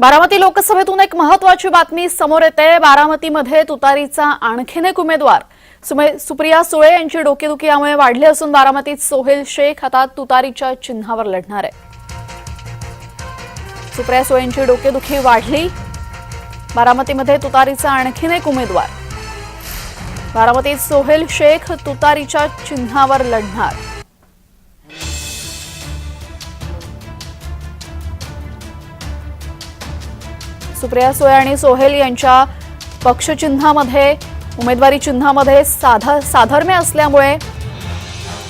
बारामती लोकसभेतून एक महत्वाची बातमी समोर येते. बारामतीमध्ये तुतारीचा आणखीन एक उमेदवार. सुमे- सुप्रिया सुळे यांची डोकेदुखी यामुळे वाढली असून बारामतीत सोहेल शेख आता तुतारीच्या चिन्हावर लढणार आहे. सुप्रिया सुळे यांची डोकेदुखी वाढली. बारामतीमध्ये तुतारीचा आणखीन एक उमेदवार. बारामतीत सोहेल शेख तुतारीच्या चिन्हावर लढणार. सुप्रिया सुळे आणि सोहेल यांच्या पक्षचिन्हामध्ये उमेदवारी चिन्हामध्ये साधा साधर्म्य असल्यामुळे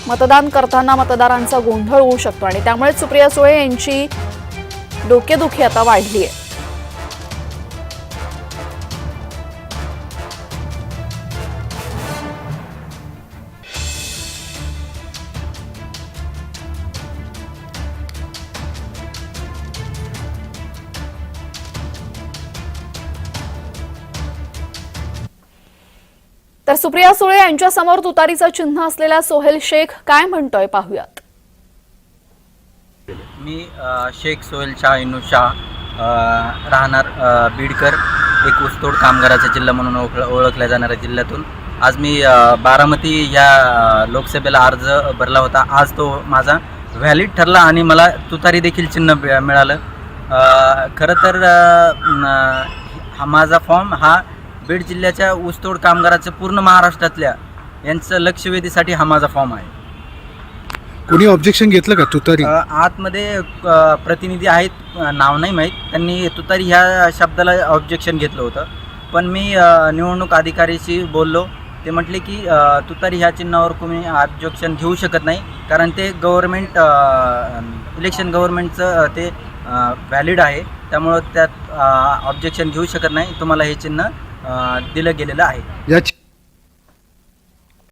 मतदान करताना मतदारांचा गोंधळ होऊ शकतो आणि त्यामुळे सुप्रिया सुळे यांची डोकेदुखी आता वाढली आहे तर सुप्रिया सुळे यांच्या समोर तुतारीचं चिन्ह असलेला सोहेल शेख काय म्हणतोय पाहूयात. मी शेख सोहेल शाह इनू शाह राहणार बीडकर एक ऊसतोड कामगाराचा जिल्हा म्हणून ओळख ओळखल्या जाणाऱ्या जिल्ह्यातून. आज मी बारामती या लोकसभेला अर्ज भरला होता. आज तो माझा व्हॅलिड ठरला आणि मला तुतारी देखील चिन्ह मिळालं. खरं तर हा माझा फॉर्म हा बीड जिल्ह्याच्या ऊसतोड कामगाराचं पूर्ण महाराष्ट्रातल्या यांचं लक्षवेधीसाठी हा माझा फॉर्म आहे. कोणी ऑब्जेक्शन घेतलं का तुतारी? अ, आतमध्ये अ, प्रतिनिधी आहेत अ, नाव नाही माहीत. त्यांनी तुतारी ह्या शब्दाला ऑब्जेक्शन घेतलं होतं. पण मी अ, निवडणूक अधिकारीशी बोललो. ते म्हटले की अ, तुतारी ह्या चिन्हावर तुम्ही ऑब्जेक्शन घेऊ शकत नाही. कारण ते गव्हर्मेंट इलेक्शन गव्हर्मेंटचं ते व्हॅलिड आहे. त्यामुळं त्यात ऑब्जेक्शन घेऊ शकत नाही. तुम्हाला हे चिन्ह दिलं गेलेलं आहे. याची